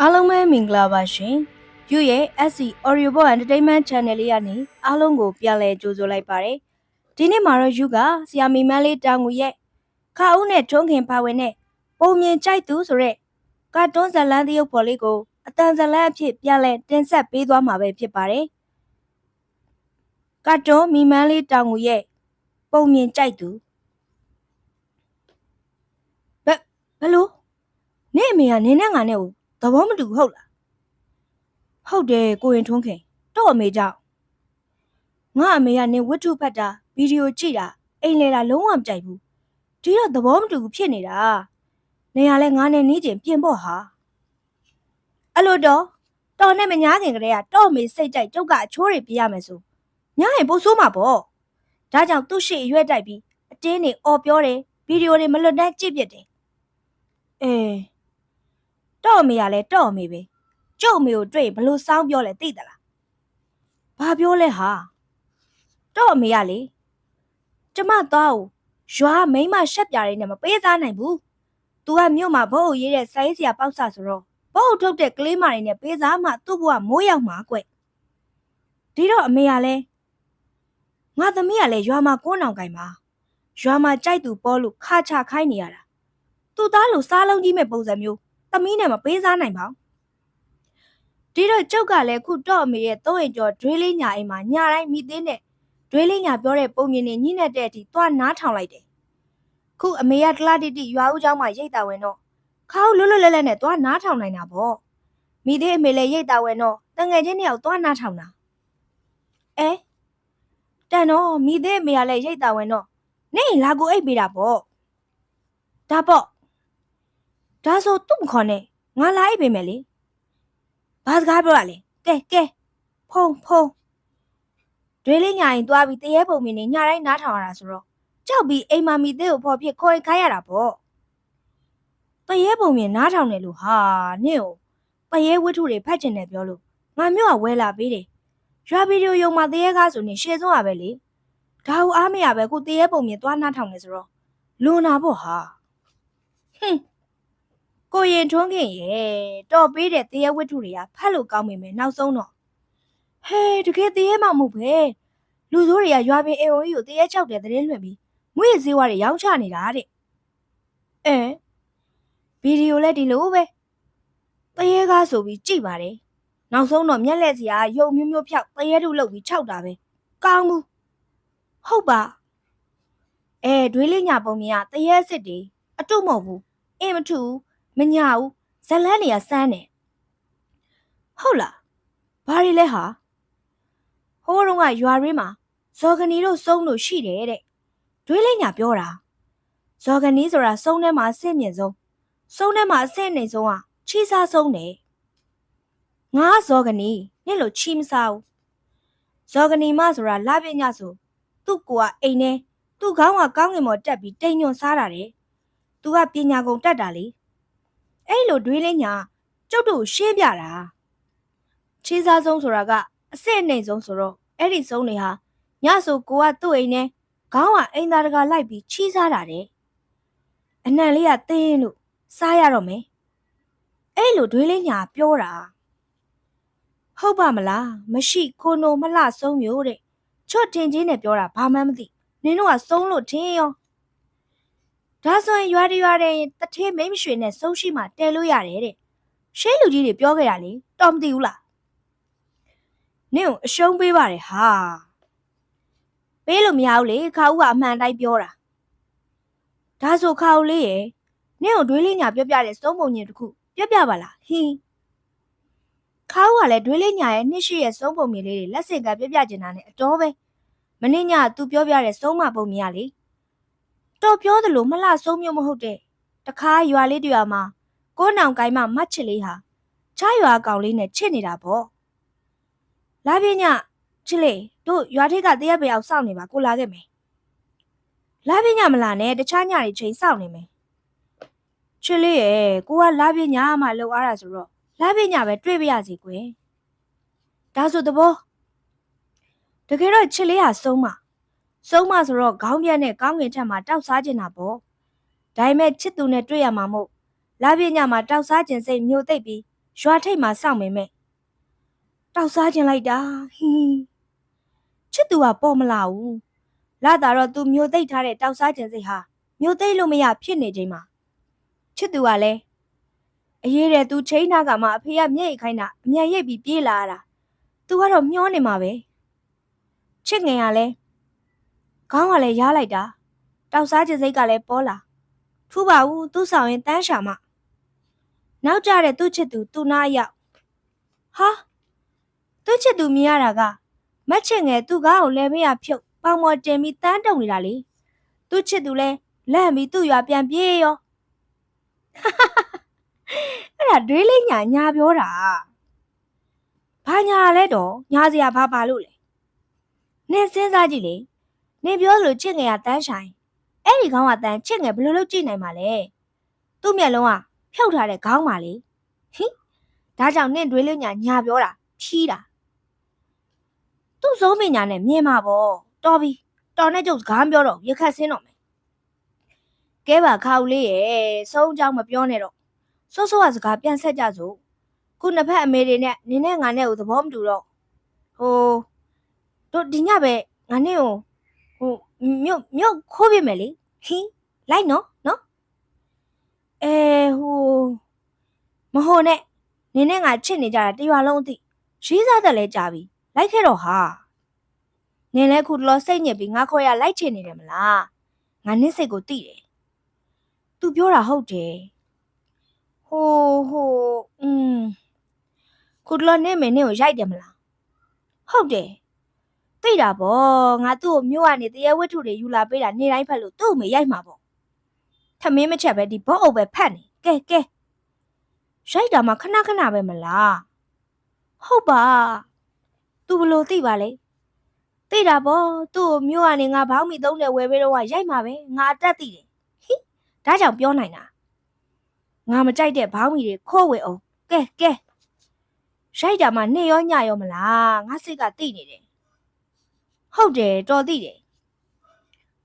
အားလုံးပဲမင်္ဂလာပါရှင်။ You ရဲ့ SC Audio Book Entertainment Channel လေးကနေအားလုံးကိုပြန်လည်ကြိုဆိုလိုက်ပါတယ်။ဒီနေ့မှာတော့ You ကဆရာမီမန်းလေးတာငူရဲ့ခါဦးနဲ့ထွန်းခင်ပါဝင်တဲ့ပုံမြင်ကြိုက်သူဆိုတဲ့ကာတွန်းဇာတ်လမ်းသရုပ်ဖော်လေးကိုအတန်ဇာတ်လမ်းအဖြစ်ပြန်လည်တင်ဆက်ပေးသွားမှာပဲဖြစ်ပါတယ်။ကာတွန်းမီမန်းလေးတာငူရဲ့ပုံမြင်ကြိုက်သူဘယ်ဘယ်လို့နေအမေကနင်းနဲ့ငါနဲ့ကို သဘောမတူဘူးဟုတ်လားဟုတ်တယ်ကိုရင်ထွန်းခင်တော့အမေကြောင့်ငါအမေကနေဝတ္ထုဖတ်တာဗီဒီယိုကြည့်တာအိမ်လဲတာလုံးဝမကြိုက်ဘူးဒီတော့သဘောမတူဘူးဖြစ်နေတာနေရလဲငါနဲ့နီးကျင်ပြင်ဖို့ဟာအဲ့လိုတော့တော်နဲ့မညာခင်ကလေးကတော့အမေစိတ်ကြိုက်ကျုပ်ကအချိုးတွေပြရမယ်ဆိုညာရင်ပို့ဆိုးမှာပေါ့ဒါကြောင့်သူ့ရှိအရွက်တိုက်ပြီးအတင်းနေអော်ပြောတယ်ဗီဒီယိုတွေမလွတ်တမ်းကြည့်ပြတယ်အေး တော့အမေကလည်းတော့အမေပဲကျုပ်အမေကိုတွေ့ရင်ဘလို့စောင်းပြောလဲသိသလားဘာပြောလဲဟာတော့အမေကလေကျမသားကိုရွာမိန်းမရှက်ပြရင်းနဲ့မပေးစားနိုင်ဘူး။ तू ကမြို့မှာဘုတ်အုပ်ရေးတဲ့စိုင်းစရာပေါက်ဆဆိုတော့ဘုတ်အုပ်ထုတ်တဲ့ကလေးမတွေနဲ့ပေးစားမှသူ့ဘဝမိုးရောက်မှာကွဒီတော့အမေကလည်းငါသမီးကလည်းရွာမှာကိုးနောင်ကင်ပါရွာမှာကြိုက်သူပေါ်လို့ခါချခိုင်းနေရတာသူ့သားလို့စားလုံးကြီးမဲ့ပုံစံမျိုး သမီးနဲ့မပေးစားနိုင်ပါဘူးဒီတော့ကျုပ်ကလည်းခုတော့အမေရဲ့သုံးရင်ကျော်ဒွေးလေးညာအိမ်မှာညာတိုင်းမိသေးနဲ့ဒွေးလေးညာပြောတဲ့ပုံမြင်နေညှိနဲ့တဲ့အထိသွားနားထောင်လိုက်တယ်ခုအမေကတလားတိတိရွာဦးเจ้าမှာရိတ်တာဝင်တော့ခါဦးလွတ်လွတ်လပ်လပ်နဲ့သွားနားထောင်နိုင်တာပေါ့မိသေးအမေလည်းရိတ်တာဝင်တော့တငယ်ချင်းတယောက်သွားနားထောင်တာအဲတန်တော့မိသေးအမေကလည်းရိတ်တာဝင်တော့နေလာကိုအိတ်ပေးတာပေါ့ဒါပေါ့ ဒါဆိုသူ့မခေါ်နဲ့ငါလာအိပ်ပေးမယ်လေဘာစကားပြောရလဲကဲကဲဖုံဖုံတွေးလေးညာရင်သွားပြီးတရေပုံမြင်နေညာတိုင်းနားထောင်ရတာဆိုတော့ကြောက်ပြီးအိမ်မမီသေးကိုဖော်ဖြစ်ခေါ်ခိုင်းရတာပေါ့တရေပုံမြင်နားထောင်တယ်လို့ဟာနင့်ကိုတရေဝတ္ထုတွေဖတ်ကျင်တယ်ပြောလို့ငါမျိုးကဝဲလာပေးတယ်ရွာဗီဒီယိုယုံမှာတရေကားဆိုနေရှေ့ဆုံးရပဲလေဒါဟူအားမရပဲခုတရေပုံမြင်သွားနားထောင်နေဆိုတော့လွန်နာပေါ့ဟာဟွန်း ကိုရင်ထွန်းခင်ရဲ့တော်ပေးတဲ့တရားဝတ္ထုတွေကဖတ်လို့ကောင်းမိမယ်နောက်ဆုံးတော့ဟဲတကယ်တရားမှမဟုတ်ပဲလူဆိုးတွေကရွာပင်အေဝကြီးကိုတရားချောက်တဲ့သတင်းလွှင့်ပြီးငွေစည်းဝါးတွေရောင်းချနေတာတဲ့အဲဗီဒီယိုလည်းဒီလိုပဲတရားကားဆိုပြီးကြည့်ပါတယ်နောက်ဆုံးတော့မျက်လက်စရာရုပ်မျိုးမျိုးဖြောက်တရားထုလုပ်ပြီးခြောက်တာပဲကောင်းဘူးဟုတ်ပါအဲဒွေးလေးညာပုံမြင်ကတရားစစ်တွေအတုမဟုတ်ဘူးအင်းမထူဘူး မညာဘူးဇလန်းနေရစမ်းတယ်ဟုတ်လားဘာတွေလဲဟာဟိုးတော့ကရွာရင်းမှာဇော်ကနီတို့စုံလို့ရှိတယ်တဲ့တွေးလေးညာပြောတာဇော်ကနီဆိုတာစုံထဲမှာအဆင့်မြင့်ဆုံးစုံထဲမှာအဆင့်နေဆုံးကချီစားဆုံးတယ်ငါဇော်ကနီနေ့လို့ချီမစားဘူးဇော်ကနီမဆိုတာလာပညာဆိုသူ့ကိုကအိမ်ထဲသူ့ခေါင်းကကောင်းငင်မော်တက်ပြီးတိမ်ညွန်စားတာတယ်သူကပညာကုန်တက်တာလေ အဲ့လိုတွေးလေးညာကျုပ်တို့ရှင်းပြတာချေးစားဆုံးဆိုတာကအစ်စ်အနေဆုံးဆိုတော့အဲ့ဒီဆုံးတွေဟာညဆိုကိုကသူ့အိမ်နဲ့ခေါင်းကအိမ်သားတကာလိုက်ပြီးချီးစားတာတဲ့အနံလေးကတင်းလို့စားရတော့မယ်အဲ့လိုတွေးလေးညာပြောတာဟုတ်ပါမလားမရှိခိုနိုမလှဆုံးမျိုးတဲ့ချွတ်တင်ချင်းနဲ့ပြောတာဘာမှမသိနင်တို့ကဆုံးလို့ထင်းရော ဒါဆိုရင်ရွာတရွာတဲ့တထဲမိမ့်ရွှေနဲ့ဆုံးရှိမှတဲလို့ရတယ်တဲ့ရှေးလူကြီးတွေပြောခဲ့တာလေတော်မသိဘူးလားနင့်ကိုအရှုံးပေးပါတယ်ဟာပေးလို့မရဘူးလေခါဦးကအမှန်တိုင်းပြောတာဒါဆိုခါဦးလေးရဲ့နင့်ကိုဒွေးလေးညာပြောပြတဲ့စုံပုံညင်တစ်ခုပြောပြပါလားဟင်းခါဦးကလည်းဒွေးလေးညာရဲ့နှစ်ရှိရဲ့စုံပုံမြင်လေးတွေလက်စင်ကပြောပြကျင်တာနဲ့အတော်ပဲမနေ့ညက तू ပြောပြတဲ့စုံမပုံမြင်ရလေ တော်ပြောသလိုမလှဆုံးမျိုးမဟုတ်တဲ့တခါရွာလေးတရွာမှာကိုးနောင်ကိုင်းမမတ်ချစ်လေးဟာချားရွာကောင်လေးနဲ့ချစ်နေတာပေါ့လာပြညချစ်လေးတို့ရွာထိပ်ကတရက်ပေအောင်စောင့်နေပါကိုလာခဲ့မယ်လာပြညမလာနဲ့တခြားညတွေချိန်စောင့်နေမယ်ချစ်လေးရဲ့ကိုကလာပြညမှလှုပ်အားတာဆိုတော့လာပြညပဲတွေ့ပြရစီကွယ်ဒါဆိုတဘောတကယ်တော့ချစ်လေးဟာဆုံးမ စုံမဆိုတော့ခေါင်းပြက်နဲ့ကောင်းကင်ထက်မှာတောက်စားကျင်တာပေါ့ဒါပေမဲ့ချစ်သူနဲ့တွေ့ရမှာမို့လာပြညမှာတောက်စားကျင်စိတ်မျိုးသိပ်ပြီးရွာထိပ်မှာစောင့်မိမဲ့တောက်စားခြင်းလိုက်တာဟီးချစ်သူကပေါ်မလာဘူးလာတာတော့သူမျိုးသိပ်ထားတဲ့တောက်စားခြင်းစိတ်ဟာမျိုးသိပ်လို့မရဖြစ်နေချိန်မှာချစ်သူကလည်းအရေးတဲ့သူချိန်နာကမှအဖေကမျက်ရည်ခိုင်းတာအမြန်ရိပ်ပြီးပြေးလာရတာသူကတော့မျောနေမှာပဲချစ်ငင်ကလည်း ခေါင်းကလည်းရားလိုက်တာတောက်စားခြင်းစိတ်ကလည်းပေါ်လာထူပါဘူးသူ့ဆောင်ရင်တန်းရှာမှနောက်ကြတဲ့သူ့ချစ်သူသူ့နားရောက်ဟာသူ့ချစ်သူမြင်ရတာကမက်ချစ်ငယ်သူ့ကားကိုလဲမေးရဖြုတ်ပေါင်မော်တင်ပြီးတန်းတုံနေတာလေသူ့ချစ်သူလဲလန့်ပြီးသူ့ရွာပြန်ပြေးရောအဲ့ဒါတွေးလေးညာညာပြောတာဘာညာလဲတော့ညာစရာဘာပါလို့လဲနင်စဉ်းစားကြည့်လေ နင်ပြောလို့ချစ်ငယ်ကတန်းဆိုင်အဲ့ဒီခေါင်းကတန်းချစ်ငယ်ဘယ်လိုလုပ်ကြည့်နိုင်မှာလဲသူ့မျက်လုံးကဖြုတ်ထားတဲ့ခေါင်းပါလေဟင်ဒါကြောင့်နင့်တွေးလေးညာညာပြောတာဖြီးတာသူ့စုံးပညာနဲ့မြင်မှာပေါ့တော်ပြီတော်နဲ့ကျုပ်စကားမပြောတော့ရခတ်ဆင်းတော့မယ်ကဲပါခါဦးလေးရဲ့စုံးကြောင်မပြောနဲ့တော့စောစောကစကားပြန်ဆက်ကြစို့ခုနှစ်ဖက်အမေတွေနဲ့နင်းနဲ့ငါနဲ့ကိုသဘောမတူတော့ဟိုတို့ဒီညပဲငါနဲ့ကို ဟိုမြို့မြို့ခိုးပြမယ်လေဟင်းလိုက်နော်နော်အဲဟိုမဟိုနဲ့နင်းနဲ့ငါချစ်နေကြတာတရွာလုံးအသိရေးစားတယ်လဲကြာပြီလိုက်ခဲ့တော့ဟာနင်းလဲခုတလောစိတ်ညစ်ပြီးငါခေါ်ရလိုက်ချင်နေတယ်မလားငါနင်းစိတ်ကိုတိတယ်သူပြောတာဟုတ်တယ်ဟိုဟိုอืมခုတလောနင်းမင်းနင်းကိုရိုက်တယ်မလားဟုတ်တယ် သိတာပေါ့ငါသူ့ကိုမြို့ကနေတရေဝတ္ထုတွေယူလာပေးတာနေတိုင်းဖက်လို့သူ့ကိုမေရိုက်မှာပေါ့ထမင်းမချက်ပဲဒီဘော့အုပ်ပဲဖတ်နေကဲကဲရိုက်တာမှခဏခဏပဲမလားဟုတ်ပါသူဘလို့သိပါလဲသိတာပေါ့သူ့ကိုမြို့ကနေငါဘောင်းမီသုံးတယ်ဝယ်ပေးတော့ရိုက်မှာပဲငါအတက်သိတယ်ဟိဒါကြောင့်ပြောနိုင်တာငါမကြိုက်တဲ့ဘောင်းမီတွေခိုးဝယ်အောင်ကဲကဲရိုက်တာမှနေရောညရောမလားငါစိတ်ကတိနေတယ် ဟုတ်တယ်တော်သိတယ်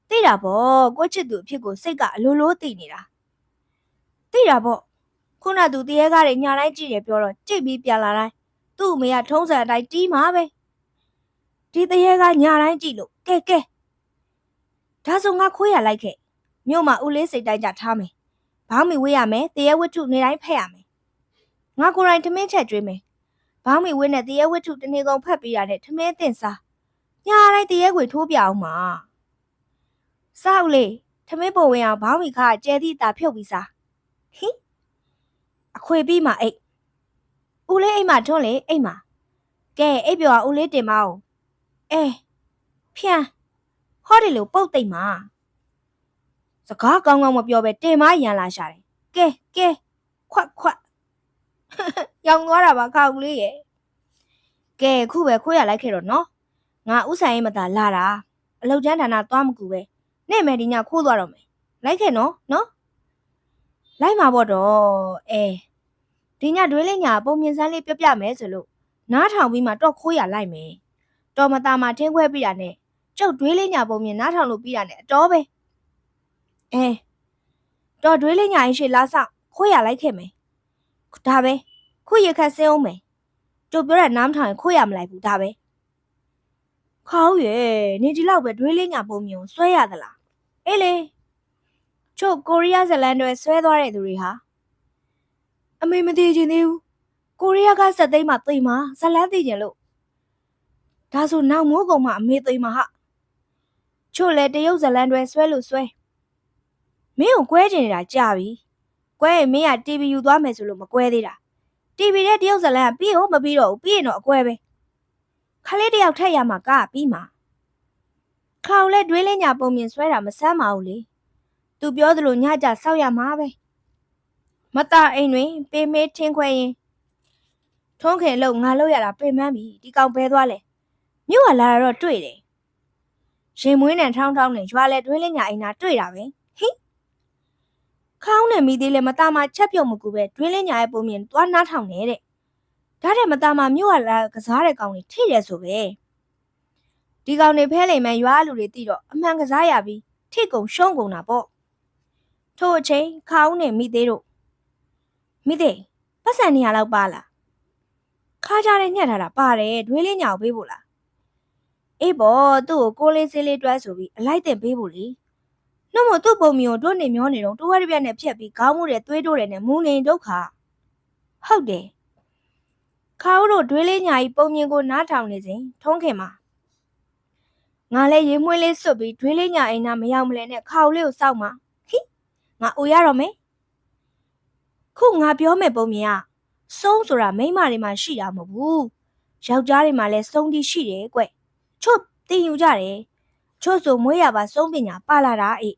သိတာပေါ့ကိုချစ်သူအဖြစ်ကိုစိတ်ကအလိုလိုသိနေတာသိတာပေါ့ခုနသူတရေကားတွေညာတိုင်းကြည့်တယ်ပြောတော့ကြိတ်ပြီးပြန်လာတိုင်းသူ့အမေကထုံးစံအတိုင်းတီးမှာပဲဒီတရေကားညာတိုင်းကြည့်လို့ကဲကဲဒါဆိုငါခွေးရလိုက်ခဲ့မြို့မှာဦးလေးစိတ်တိုင်းကြထားမယ်ဘောင်းမီဝေးရမယ်တရေဝတ္ထုနေတိုင်းဖက်ရမယ်ငါကိုယ်တိုင်ထမင်းချက်ကျွေးမယ်ဘောင်းမီဝေးနဲ့တရေဝတ္ထုတနေ့ကုန်ဖက်ပြီးတာနဲ့ထမင်းတင်စား ညာတိုင်းတရေခွေထိုးပြအောင်မှာစောက်လေထမင်းပုံဝင်အောင်ဘောင်းမီခါကျဲသည့်တာဖြုတ်ပြီးစားဟိအခွေပြီးမှအိတ်ဦးလေးအိမ်မှာထွန်းလေအိမ်မှာကဲအိပ်ပြောဦးလေးတင်မအောင်အဲဖြန်းဟောဒီလိုပုတ်သိမ့်မှာစကားကောင်းကောင်းမပြောပဲတင်မရန်လာရှာတယ်ကဲကဲခွတ်ခွတ်ရောင်သွားတာပါခါဦးလေးရဲ့ကဲခုပဲခွေးရလိုက်ခဲ့တော့နော် ငါဥဆိုင်ရင်မသာလာတာအလောက်ကျန်းဌာနသွားမကူပဲနဲ့မယ်ဒီညခိုးသွားတော့မယ်လိုက်ခဲ့နော်နော်လိုက်မှာပေါ့တော့အဲဒီညဒွေးလေးညာပုံမြင်စမ်းလေးပြပြမယ်ဆိုလို့နားထောင်ပြီးမှတော့ခိုးရလိုက်မယ်တော်မသားမထင်းခွဲပြီးတာနဲ့ကျုပ်ဒွေးလေးညာပုံမြင်နားထောင်လို့ပြီးတာနဲ့အတော်ပဲအဲတော်ဒွေးလေးညာရင်ရှေ့လာဆောင်ခိုးရလိုက်ခဲ့မယ်ဒါပဲခုရခတ်စင်းအောင်မယ်ကျုပ်ပြောတဲ့နားမထောင်ရင်ခိုးရမလိုက်ဘူးဒါပဲ ခေါင်းရဲ့နေဒီလောက်ပဲဒွေးလေးညာပုံမြင်ဆွဲရသလားအေးလေကျုပ်ကိုရီးယားဇလန်တွေဆွဲသွားတဲ့သူတွေဟာအမေမသိချင်သေးဘူးကိုရီးယားကစက်သိမ်းမှသိမ်းမှာဇလန်သိချင်လို့ဒါဆိုနောက်မိုးကုံမှအမေသိမ်းမှာဟာချို့လေတရုတ်ဇလန်တွေဆွဲလို့ဆွဲမင်းကိုကွဲချင်နေတာကြာပြီကွဲရင်မင်းက TV ယူသွားမယ်ဆိုလို့မကွဲသေးတာ TV တဲ့တရုတ်ဇလန်ကပြီးရောမပြီးတော့ဘူးပြီးရင်တော့အကွဲပဲ ခလေးတယောက်ထက်ရမှာကပြီးမှာခလောက်လဲတွေးလဲညာပုံမြင်ဆွဲတာမဆမ်းပါဘူးလေသူပြောသလိုညကြဆောက်ရမှာပဲမတအိမ်တွင် ပေမေးထင်းခွဲရင်ထုံးခင်လို့ငါလောက်ရတာပေမန်းပြီဒီကောင်ဘဲသွားလဲမြို့ကလာတာတော့တွေ့တယ်ရင်မွေးနဲ့ထောင်းထောင်းနဲ့ရွာလဲတွင်းလင်းညာအိမ်သာတွေ့တာပဲဟိခေါင်းနဲ့မိသေးလဲမသားမချက်ပြုတ်မကူပဲတွင်းလင်းညာရဲ့ပုံမြင်သွားနားထောင်နေတဲ့ ဒါတဲ့မตาမမြို့ကလာကစားတဲ့ကောင်တွေထိတယ်ဆိုပဲဒီကောင်တွေဖဲလိမ်မှန်ရွာလူတွေတိတော့အမှန်ကစားရပြီးထိကုံရှုံးကုန်တာပေါ့ထို့အချိန်ခေါင်းနဲ့မိသေးတို့မိသေးပတ်စံနေရလောက်ပါလားခါကြတဲ့ညှက်ထားတာပါတယ်ဒွေးလေးညာကိုပေးဖို့လားအေးပေါ့သူ့ကိုကိုလေးစေးလေးတွဲဆိုပြီးအလိုက်တင်ပေးဖို့လေနှမသူ့ပုံမျိုးတို့နေမျောနေတော့တိုးဝဲတစ်ပြက်နဲ့ဖြက်ပြီးခေါင်းမှုတွေသွေးတိုးတယ်နဲ့မူနေဒုက္ခဟုတ်တယ် ခါဦးတို့ဒွေးလေးညာကြီးပုံမြင်ကိုနားထောင်နေစဉ်ထုံးခင်မှာငါလည်းရေမွေးလေးစွတ်ပြီးဒွေးလေးညာအိမ်နာမရောက်မလဲနဲ့ခါဦးလေးကိုစောက်မှာဟိငါအိုရတော့မယ်ခုငါပြောမဲ့ပုံမြင်ကစုံးဆိုတာမိန်းမတွေမှာရှိတာမဟုတ်ဘူးယောက်ျားတွေမှာလည်းစုံးတိရှိတယ်ကွချွတ်တင်ယူကြတယ်ချွတ်ဆိုမွေးရပါစုံးပညာပါလာတာအေး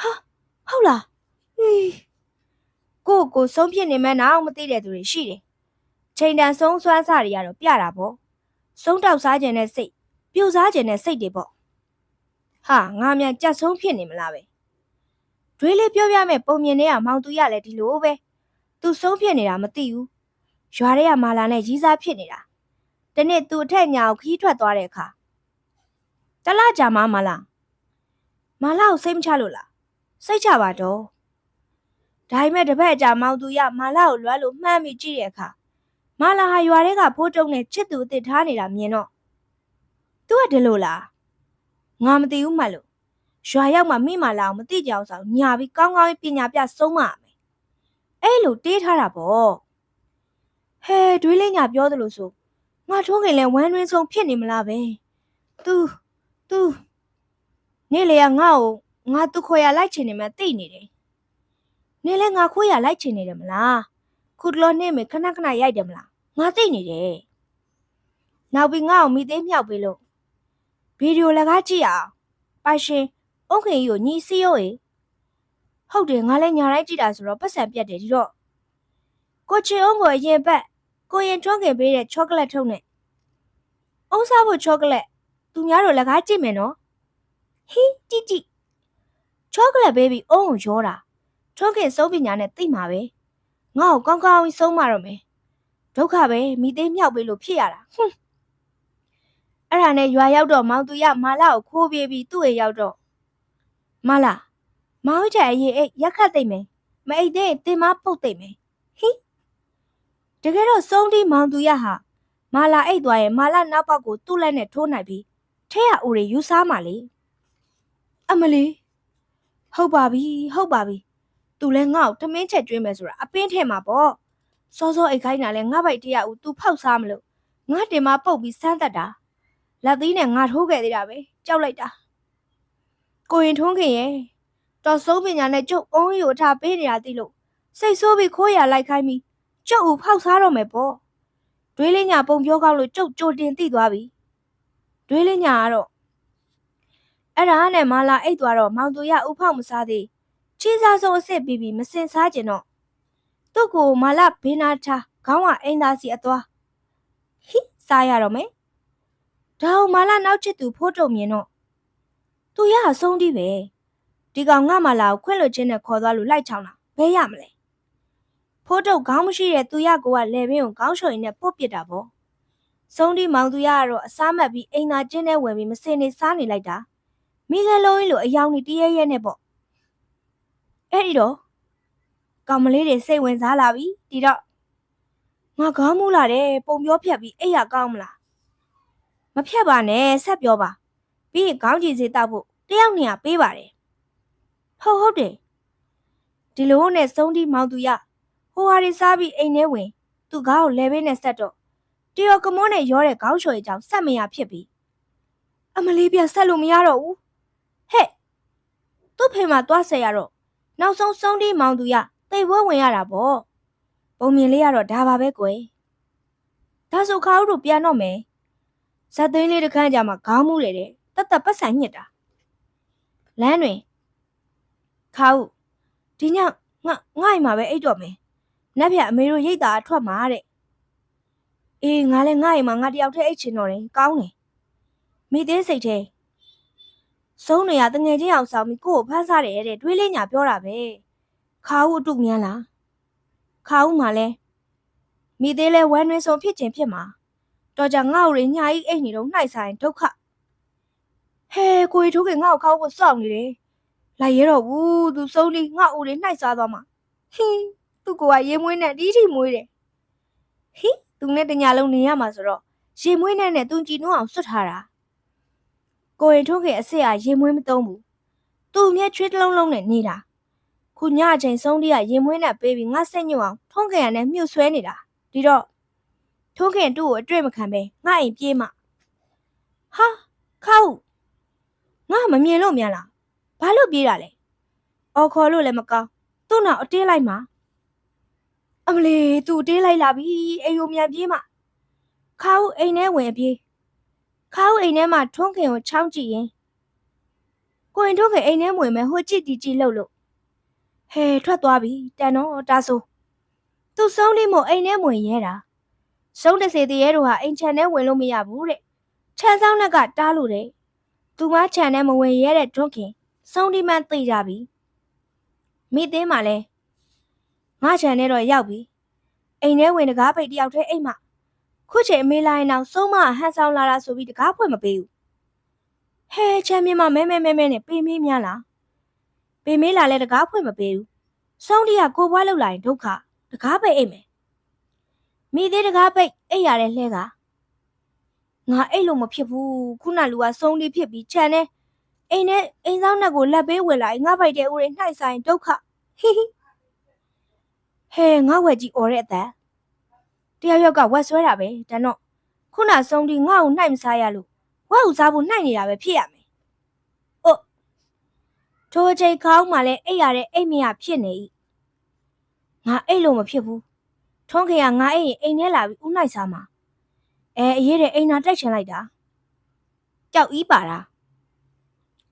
ဟာဟုတ်လားဟီးကိုယ့်ကိုစုံးဖြစ်နေမှန်းတော့မသိတဲ့သူတွေရှိတယ် ချိန်တန်စုံးစွမ်းစားတွေကတော့ပြတာပေါ့စုံးတောက်စားခြင်းနဲ့စိတ်ပြိုစားခြင်းနဲ့စိတ်တွေပေါ့ဟာငါမြန်ကြက်ဆုံးဖြစ်နေမလားပဲဒွေးလေးပြောပြမဲ့ပုံမြင်တွေကမောင်သူရလဲဒီလိုပဲသူဆုံးဖြစ်နေတာမသိဘူးရွာထဲကမာလာနဲ့ရီးစားဖြစ်နေတာတနေ့သူအထက်ညာကိုခီးထွက်သွားတဲ့အခါတလားကြာမှမလားမာလာကိုစိတ်မချလို့လားစိတ်ချပါတော့ဒါပေမဲ့တစ်ဖက်ကြာမောင်သူရမာလာကိုလွှမ်းလို့မှန်းပြီးကြည့်တဲ့အခါ မာလာဟာရွာထဲကဖိုးတုံးနဲ့ချစ်သူအစ်စ်ထားနေတာမြင်တော့သူကဒီလိုလားငါမသိဘူးမှလို့ရွာရောက်မှမိမလာအောင်မသိကြအောင်ဆောင်ညာပြီးကောင်းကောင်းပညာပြဆုံးမရမယ်အဲ့လိုတေးထားတာပေါ့ဟဲဒွေးလေးညာပြောသလိုဆိုငါထုံးခင်လဲဝမ်းတွင်းဆုံးဖြစ်နေမလားပဲသူသူနေ့လေကငါ့ကိုငါသူ့ခွေရလိုက်ချင်နေမှသိနေတယ်နေ့လဲငါခွေရလိုက်ချင်နေတယ်မလားခုတလောနေ့မေခဏခဏရိုက်တယ်မလား ငါသိနေတယ်နောက်ပြီးငါ့ကိုမိသေးမြောက်ပေးလို့ဗီဒီယိုလည်းကားကြည့်အောင်ပိုင်ရှင်အုတ်ခင်ကြီးကိုညီစီရောရေဟုတ်တယ်ငါလည်းညာတိုင်းကြည့်တာဆိုတော့ပတ်စံပြတ်တယ်ဒီတော့ကိုချင်အောင်ကိုအရင်ဘက်ကိုရင်ထွန်းခင်ပေးတဲ့ချောကလက်ထုံးနဲ့အုံးစားဖို့ချောကလက်သူများတို့လက်ကားကြည့်မယ်နော်ဟင်းကြည့်ကြည့်ချောကလက်ပေးပြီးအုံးကိုရောတာထွန်းခင်စုံးပညာနဲ့သိမှာပဲငါ့ကိုကောင်းကောင်းကြီးစုံးမတော့မယ် ဒုက္ခပဲမိသေးမြောက်ပေးလို့ဖြစ်ရတာဟွန်းအဲ့ဒါနဲ့ရွာရောက်တော့မောင်သူရမာလာကိုခိုးပြေးပြီးသူ့အိမ်ရောက်တော့မလာမောင်ချအရင်အိတ်ရက်ခတ်သိမ့်မယ်မအိတ်သေးရင်တင်မပုတ်သိမ့်မယ်ဟိတကယ်တော့စုံတီမောင်သူရဟာမာလာအိတ်သွားရင်မာလာနောက်ပေါက်ကိုသူ့လက်နဲ့ထိုးနိုင်ပြီးထဲရဦးတွေယူစားမှလေအမလီဟုတ်ပါပြီဟုတ်ပါပြီသူလဲငါ့ကိုထမင်းချက်ကျွေးမယ်ဆိုတာအပင်းထဲမှာပေါ့ စောစောအိတ်ခိုင်းတာလဲငါ့ဘိုက်တရဦး तू ဖောက်စားမလို့ငါတင်မပုတ်ပြီးစမ်းတတ်တာလက်သီးနဲ့ငါထိုးခဲ့သေးတာပဲကြောက်လိုက်တာကိုရင်ထွန်းခင်ရဲ့တော်ဆုံးပညာနဲ့ကျုပ်အုံးရီကိုထားပေးနေတာသိလို့စိတ်ဆိုးပြီးခိုးရလိုက်ခိုင်းပြီးကျုပ်ဦးဖောက်စားတော့မယ်ပေါ့ဒွေးလေးညာပုံပြောကောင်းလို့ကျုပ်ကြိုတင်သိသွားပြီဒွေးလေးညာကတော့အဲ့ဒါနဲ့မလာအိတ်သွားတော့မောင်သူရဦးဖောက်မစားသေးချီးစားဆုံးအစ်စ်ပြီးပြီးမစင်စားကျင်တော့ သူ့ကိုမလာဘေးနာထားခေါင်းကအိမ်သားစီအသွားဟိစားရတော့မယ်ဒါအောင်မလာနောက်ချစ်သူဖိုးတုံမြင်တော့သူရအဆုံးတိပဲဒီကောင်ငါမလာကိုခွင့်လွှတ်ခြင်းနဲ့ခေါ်သွားလို့လိုက်ချောင်းတာဘဲရမလဲဖိုးတုတ်ခေါင်းမရှိတဲ့သူရကိုကလေဘင်းကိုခေါင်းချွင်နဲ့ပုတ်ပစ်တာပေါ့ဆုံးတိမောင်သူရကတော့အစားမတ်ပြီးအိမ်သာကျင်းထဲဝင်ပြီးမစင်နေစားနေလိုက်တာမိခဲလုံးကြီးလိုအယောင်ကြီးတရဲရဲနဲ့ပေါ့အဲ့ဒီတော့ ကောင်မလေးတွေစိတ်ဝင်စားလာပြီဒီတော့ငါခေါင်းမူလာတယ်ပုံပြောဖြတ်ပြီးအိပ်ရကောင်းမလားမဖြတ်ပါနဲ့ဆက်ပြောပါပြီးရင်ခေါင်းကြီးစေးတောက်ဖို့တယောက်နေရာပေးပါတယ်ဟုတ်ဟုတ်တယ်ဒီလိုနဲ့စုံတီမောင်သူရဟိုဟာရီစားပြီးအိမ်ထဲဝင် သူ့ခေါင်းကိုလဲဘေးနဲ့ဆက်တော့တယောကမောနဲ့ရောတဲ့ခေါင်းချွေကြောင့်ဆက်မရဖြစ်ပြီးအမလေးပြဆက်လို့မရတော့ဘူးဟဲ့သူ့ဖေမှာသွားဆက်ရတော့နောက်ဆုံးစုံတီမောင်သူရ တိတ်ပွဲဝင်ရတာပေါ့ပုံမြင်လေးကတော့ဒါပါပဲကွယ်ဒါဆိုခါဦးတို့ပြန်တော့မယ်ဇက်သိန်းလေးတစ်ခန်းကြာမှခေါင်းမူတယ်တဲ့တတ်တတ်ပတ်ဆိုင်ညစ်တာလမ်းတွင်ခါဦးဒီညငါငါ့အိမ်မှာပဲအိတ်တော့မယ်နက်ဖြတ်အမေတို့ရိတ်တာအထွက်မှာတဲ့အေးငါလည်းငါ့အိမ်မှာငါတယောက်တည်းအိတ်ချင်တော့တယ်ကောင်းတယ်မိသေးစိတ်သေးစုံးနေရတငယ်ချင်းအောင်ဆောင်ပြီးကို့ကိုဖမ်းစားတယ်တဲ့တွေးလေးညာပြောတာပဲ ခါဦးအတုမြန်လားခါဦးမှလည်းမိသေးလဲဝမ်းတွင်းဆုံးဖြစ်ခြင်းဖြစ်မှာတော်ကြငါ့ကိုညာကြီးအိတ်နေတော့နှိုက်ဆိုင်ဒုက္ခဟဲကိုရီထိုးကငါ့ကိုခောက်ဖို့စောင့်နေတယ်လိုက်ရတော့ဘူးသူစုံးလေးငါ့ဦးလေးနှိုက်စားသွားမှာဟင်းသူ့ကိုကရေမွေးနဲ့တီးတီမွေးတယ်ဟိသူနဲ့တညာလုံးနေရမှာဆိုတော့ရေမွေးနဲ့နဲ့သူကြည်နှုံးအောင်စွတ်ထားတာကိုရင်ထုံးခင်အစ်စ်ကရေမွေးမသုံးဘူးသူ့မြဲချွေးတစ်လုံးလုံးနဲ့နေတာ ခုညအချိန်ဆုံးတည်းကရေမွေးနဲ့ပေးပြီးငါစိတ်ညစ်အောင်ထုံးခင်ကလည်းမြှုပ်ဆွဲနေတာဒီတော့ထုံးခင်သူ့ကိုအတွေ့မခံပဲငါအိမ်ပြေးမှဟာခောက်ငါမမြင်လို့မြန်လားဘာလို့ပြေးတာလဲအော်ခေါ်လို့လည်းမကောင်းသူ့နောက်အတင်းလိုက်မှာအမလီသူအတင်းလိုက်လာပြီအိမ်ကိုမြန်ပြေးမှခါဦးအိမ်ထဲဝင်အပြေးခါဦးအိမ်ထဲမှာထွန်းခင်ကိုချောင်းကြည့်ရင်ကိုရင်ထွန်းခင်အိမ်ထဲဝင်မယ်ဟိုကြည့်တီကြည့်လှုပ်လို့ ဟဲထွက်သွားပြီတန်တော့တာဆိုသူဆုံးလေးမို့အိမ်ထဲဝင်ရဲတာဆုံးတစေတည်းရဲတို့ဟာအိမ်ချန်ထဲဝင်လို့မရဘူးတဲ့ခြံဆောင်ကတားလို့တဲ့သူမခြံထဲမဝင်ရဲတဲ့ထွန်းခင်ဆုံးဒီမှန်သိကြပြီမိသင်းမှလည်းငါခြံထဲတော့ရောက်ပြီအိမ်ထဲဝင်တကားပိတ်တယောက်တည်းအိမ်မှာခုချိန်အမေလာရင်တော့ဆုံးမဟန်ဆောင်လာတာဆိုပြီးတကားဖွင့်မပေးဘူးဟဲချမ်းမြင်မမဲမဲမဲမဲနဲ့ပေးမေးများလား ပေးမေးလာလဲတကားဖွင့်မပေးဘူးဆုံးတီကကိုဘွားလောက်လာရင်ဒုက္ခတကားပိတ်အိမ်မယ်မိသေးတကားပိတ်အိပ်ရတဲ့လှဲကငါအိတ်လို့မဖြစ်ဘူးခုနလူကဆုံးတီဖြစ်ပြီးခြံထဲအိမ်နဲ့အိမ်ဆောင်နှက်ကိုလက်ပေးဝင်လာရင်ငါပိုက်တဲ့ဦးတွေနှိုက်ဆိုင်ဒုက္ခဟိဟိဟဲငါဝက်ကြီးអော်တဲ့အတန်တယောက်ယောက်ကဝက်ဆွဲတာပဲဒါတော့ခုနဆုံးတီငါ့ကိုနှိုက်မစားရလို့ဝက်ဥစားဖို့နှိုက်နေတာပဲဖြစ်ရမယ်။အို့ ထိုအချိန်ခေါင်းမှလည်းအိပ်ရတဲ့အိမ်မရဖြစ်နေ၏ငါအိတ်လို့မဖြစ်ဘူးထုံးခေကငါအိတ်ရင်အိမ်ထဲလာပြီးဥနိုင်စားမှာအဲအရေးတဲ့အိမ်နာတိုက်ချင်လိုက်တာကြောက်ဤပါတာ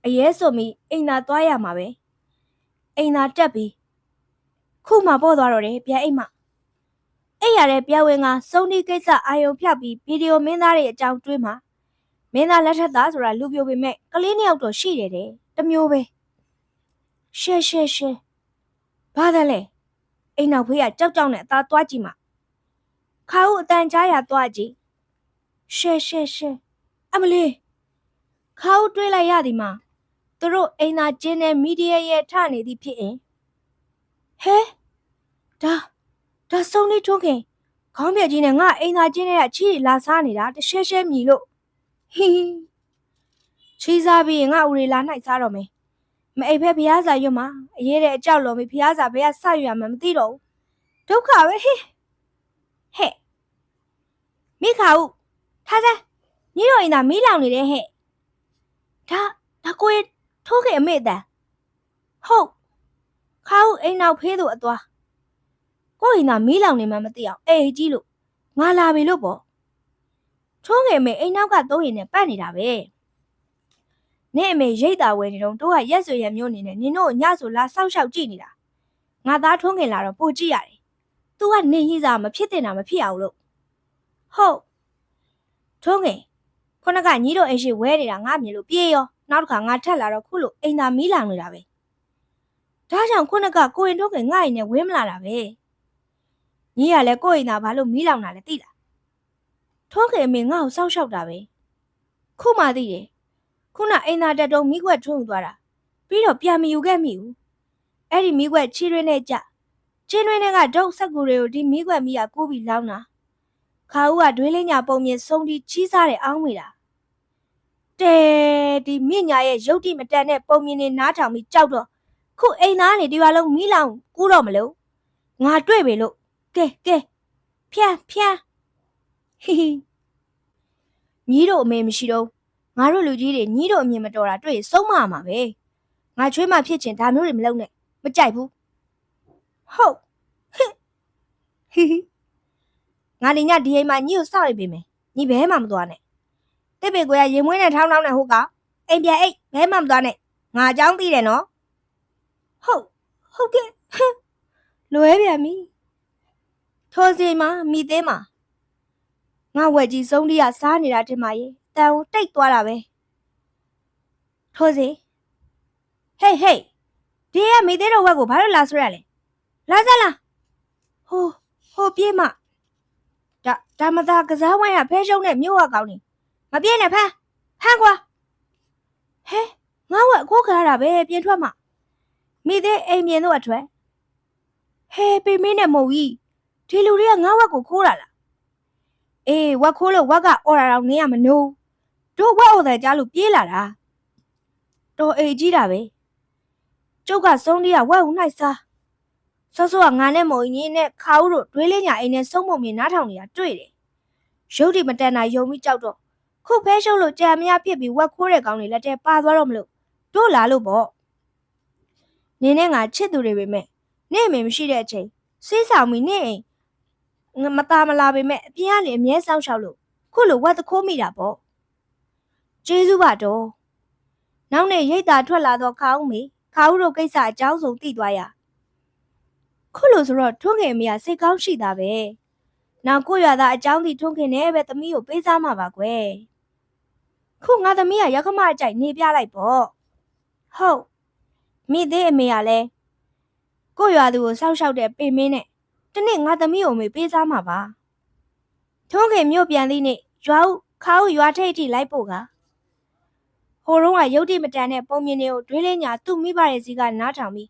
အရေးဆိုမိအိမ်နာသွားရမှာပဲအိမ်နာတက်ပြီးခုမှပေါ့သွားတော့တယ်ပြန်အိမ်မအဲ့ရတဲ့ပြဝင်ကစုံဒီကိစ္စအာယုံဖြတ်ပြီးဗီဒီယိုမင်းသားတွေအကြောင်းတွေးမှာမင်းသားလက်ထက်သားဆိုတာလူပြိုပေမဲ့ကလေးနှစ်ယောက်တော့ရှိတယ်တဲ့တမျိုးပဲ ရှဲရှဲရှဲဘာသာလဲအိမ်နောက်ဖေးကကြောက်ကြောက်နဲ့အသားသွားကြည့်မှာခါဦးအတန်ကြားရသွားကြည့်ရှဲရှဲရှဲအမလေးခါဦးတွေးလိုက်ရသည်မှာသူတို့အိမ်သာကျင်းတဲ့မီဒီယာရဲ့ထနေသည်ဖြစ်ရင်ဟဲဒါဒါစုံနေထွန်းခင်ခေါင်းပြက်ကြီးနဲ့ငါအိမ်သာကျင်းတဲ့ချီလာစားနေတာတရှဲရှဲမြည်လို့ဟီဟီချီစားပြီးရင်ငါဦးရီလာနိုင်စားတော့မယ် မအိပ်ဖက်ဖျားစာရွတ်မှာအရေးတဲ့အကြောက်လုံးပြီးဖျားစာဘယ်ကဆက်ရွရမှမသိတော့ဘူးဒုက္ခပဲဟဲ့ဟဲ့မိခါဦးထားစမ်းညီတော်ရင်သာမီးလောင်နေတယ်ဟဲ့ဒါဒါကိုရဲ့ထိုးခဲ့အမေတန်ဟုတ်ခါဦးအိမ်နောက်ဖေးသူအသွားကိုရင်သာမီးလောင်နေမှမသိအောင်အေးကြီးလို့ငါလာပြီလို့ပေါ့ထုံးငယ်အမေအိမ်နောက်ကသုံးရင်နဲ့ပတ်နေတာပဲ နေအမေရိတ်တာဝဲနေတော့တို့ကရက်ဆွေရမျိုးနေနဲ့နင်တို့ညဆိုလာစောက်ရှောက်ကြည့်နေတာငါသားထုံးငယ်လာတော့ပို့ကြည့်ရတယ်။ तू ကနေရည်စားမဖြစ်တင်တာမဖြစ်အောင်လို့ဟုတ်ထုံးငယ်ခုနကညီတို့အိမ်ရှိဝဲနေတာငါမြင်လို့ပြေးရောနောက်တစ်ခါငါထက်လာတော့ခုလိုအိမ်သာမီးလောင်နေတာပဲဒါကြောင့်ခုနကကိုရင်ထုံးငယ်ငါ့အိမ်နဲ့ဝင်းမလာတာပဲညီကလည်းကိုယ့်အိမ်သာဘာလို့မီးလောင်တာလဲသိလားထုံးငယ်အမေငါ့ကိုစောက်ရှောက်တာပဲခုမှသိတယ် ခုနအိမ်သာတက်တုံးမိခွက်ထွန်းသွားတာပြီးတော့ပြန်မယူခဲ့မိဘူးအဲ့ဒီမိခွက်ချီရင်းနဲ့ကြချင်းတွင်းတွေကဒုတ်ဆက်ကူတွေကိုဒီမိခွက်မိကကိုးပြီးလောင်းတာခါဦးကဒွေးလေးညာပုံမြင်ဆုံးပြီးချီးစားတယ်အောင်းမိတာတဲဒီမြင့်ညာရဲ့ရုပ်တိမတန်တဲ့ပုံမြင်နေနားထောင်ပြီးကြောက်တော့ခုအိမ်သားနေဒီပါလုံးမိလောင်ကူးတော့မလို့ငါတွေ့ပြီလို့ကဲကဲဖျားဖျားဟီဟီညီတို့အမေမရှိတော့ ငါတို့လူကြီးတွေညီတို့အမြင်မတော်တာတွေ့ရင်ဆုံးမမှာပဲငါချွေးမှဖြစ်ချင်ဒါမျိုးတွေမလုပ်နဲ့မကြိုက်ဘူးဟုတ်ဟစ်ဟီဟီငါနေညဒီအိမ်မှာညီကိုစောက်အိပ်ပေးမယ်ညီဘဲမှမသွားနဲ့တစ်ပေကိုရရင်မွေးနဲ့ထောင်းထောင်းနဲ့ဟုတ်ကအိမ်ပြန်အိတ်ဘဲမှမသွားနဲ့ငါအကြောင်းသိတယ်နော်ဟုတ်ဟုတ်ကဲ့လွဲပြန်ပြီထိုစီမှာမိသေးမှာငါဝက်ကြီးစုံးလေးကစားနေတာတင်ပါရဲ့ တန်ကိုတိတ်သွားတာပဲထိုးစီဟေးဟေးဒီကမိသေးတော်ဝက်ကိုဘာလို့လာဆွရလဲလာစလားဟိုဟိုပြေးမဒါဒါမသာကစားဝိုင်းကဖဲရှုံးနဲ့မြို့ဝကောင်းနေမပြေးနဲ့ဖမ်းဖမ်းကွာဟဲငါဝက်အခိုးခံရတာပဲပြင်ထွက်မှာမိသေးအိမ်မြင်တော့အထွက်ဟဟဲပေမင်းနဲ့မဟုတ်ကြီးဒီလူတွေကငါဝက်ကိုခိုးတာလားအေးဝက်ခိုးလို့ဝက်ကအော်တာတော့နင်းရမနိုး တို့ဝက်အော်တယ်ကြားလို့ပြေးလာတာတော်အေးကြီးတာပဲကျုပ်ကစုံးလေးကဝက်ဦးနိုင်စားဆော့ဆော့ကငါနဲ့မော်ကြီးနဲ့ခါဦးတို့တွေးလေးညာအိမ်နဲ့စုံမုံမြင်နားထောင်နေတာတွေ့တယ်ရုပ်ဒီမတန်တာယုံပြီးကြောက်တော့ခုဖဲရှုပ်လို့ကြံမရဖြစ်ပြီးဝက်ခိုးတဲ့ကောင်တွေလက်ထဲပါသွားတော့မလို့တို့လာလို့ပေါ့နင်းနဲ့ငါချစ်သူတွေပဲမဲ့နေ့အမေမရှိတဲ့အချိန်ဆေးဆောင်ပြီးနေ့အိမ်ငါမตาမလာပေမဲ့အပြင်ကနေအမြဲစောင့်ရှောက်လို့ခုလိုဝက်သခိုးမိတာပေါ့ ကျေးဇူးပါတော့နောက်နေ့ရိတ်တာထွက်လာတော့ခါဦးမေခါဦးတို့ကိစ္စအကြောင်းစုံသိသွားရခုလိုဆိုတော့ထွန်းခင်အမေကစိတ်ကောင်းရှိတာပဲနောက်ကိုရွာသားအကြောင်းသိထွန်းခင်နဲ့ပဲသမီးကိုပေးစားမှာပါကွယ်ခုငါသမီးကရောက်ခမအကြိုက်နေပြလိုက်ပေါ့ဟုတ်မိသေးအမေကလည်းကို့ရွာသူကိုစောက်ရှောက်တဲ့ပေမင်းနဲ့တနေ့ငါသမီးကိုမေပေးစားမှာပါထုံးခင်မြို့ပြန်သည့်နေ့ရွာဦးခါဦးရွာထိပ်အထိလိုက်ပို့က ဟိုတုန်းကရုတ်တိမတန်တဲ့ပုံမြင်တွေကိုဒွေးလေးညာသူ့မိဘရဲ့စီကနားထောင်ပြီး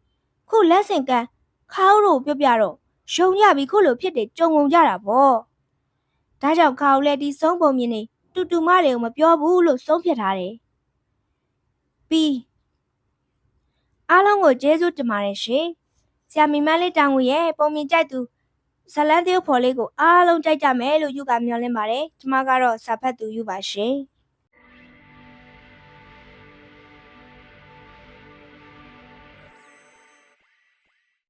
ခုလက်ဆင့်ကန်းခါဦးတို့ပြောပြတော့ယုံကြပြီးခုလိုဖြစ်တယ်ကြုံငုံကြတာပေါ့ဒါကြောင့်ခါဦးလည်းဒီဆုံးပုံမြင်နေတူတူမတွေကိုမပြောဘူးလို့ဆုံးဖြတ်ထားတယ်ပြီးအားလုံးကိုကျေးဇူးတင်ပါတယ်ရှင်ဆရာမီမန်းလေးတောင်ကိုရဲ့ပုံမြင်ကြိုက်သူဇလန်းသေးဖော်လေးကိုအားလုံးကြိုက်ကြမယ်လို့ယူကမျှော်လင့်ပါတယ်။ကျမကတော့စာဖတ်သူယူပါရှင်။